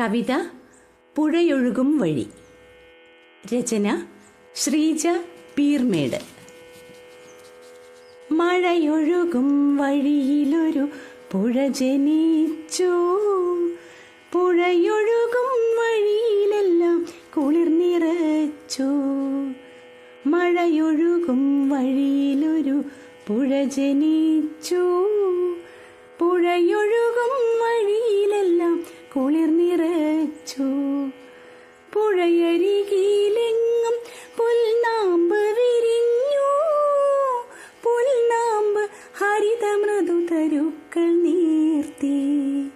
കവിത പുഴയൊഴുകും വഴി. രചന ശ്രീജ പീർമേട്. മഴയൊഴുകും വഴിയിലൊരു പുഴ ജനിച്ചു. പുഴയൊഴുകും വഴിയിലെല്ലാം കുളിർ നിറച്ചു. മഴയൊഴുകും വഴിയിലൊരു പുഴ ജനിച്ചു. പുഴയരികിലെങ്ങും പുൽനാമ്പ് വിരിഞ്ഞു. പുൽനാമ്പ് ഹരിത മൃദു തരുക്കൾ നീർത്തി.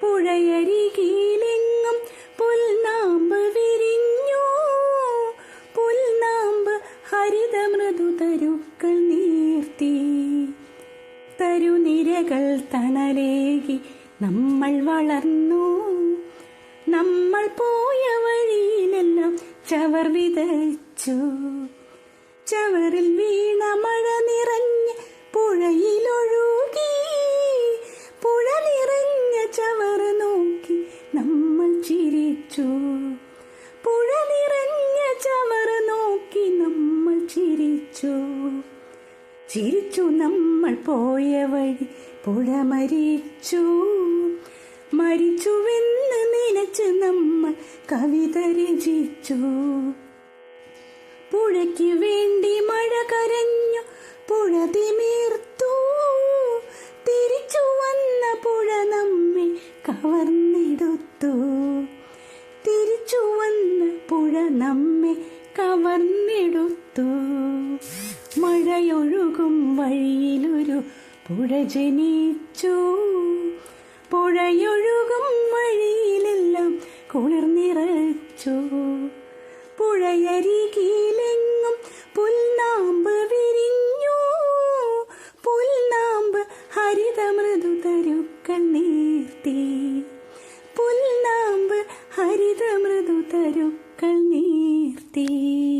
പുഴയരികിലെങ്ങും പുൽനാമ്പ് വിരിഞ്ഞു. പുൽനാമ്പ് ഹരിത മൃദു തരുക്കൾ നീർത്തി. തരുനിരകൾ തണലേകി നമ്മൾ വളർന്നു. നമ്മൾ പോയ ചവർ വിതച്ചു. ചവറിൽ വീണ മഴ നിറഞ്ഞ് പുഴയിലൊഴുകി. പുഴ നിറഞ്ഞ ചവർ നോക്കി നമ്മൾ ചിരിച്ചു. പുഴ നിറഞ്ഞ ചവർ നോക്കി നമ്മൾ ചിരിച്ചു. ചിരിച്ചു നമ്മൾ പോയ വഴി പുഴ മരിച്ചു. മരിച്ചുവെന്ന് നനച്ച് നമ്മൾ കവിത രചിച്ചു പുഴയ്ക്ക് വേണ്ടി മഴ കരഞ്ഞു പുഴ തിമീർത്തു. തിരിച്ചു വന്ന പുഴ നമ്മെ കവർന്നെടുത്തു. തിരിച്ചു വന്ന പുഴ നമ്മെ കവർന്നെടുത്തു. മഴയൊഴുകും വഴിയിലൊരു പുഴ ജനിച്ചു. പുഴയൊഴുകും നീർത്തി. പുൽനാമ്പ് ഹരിതമൃദു തരുക്കൾ നീർത്തി.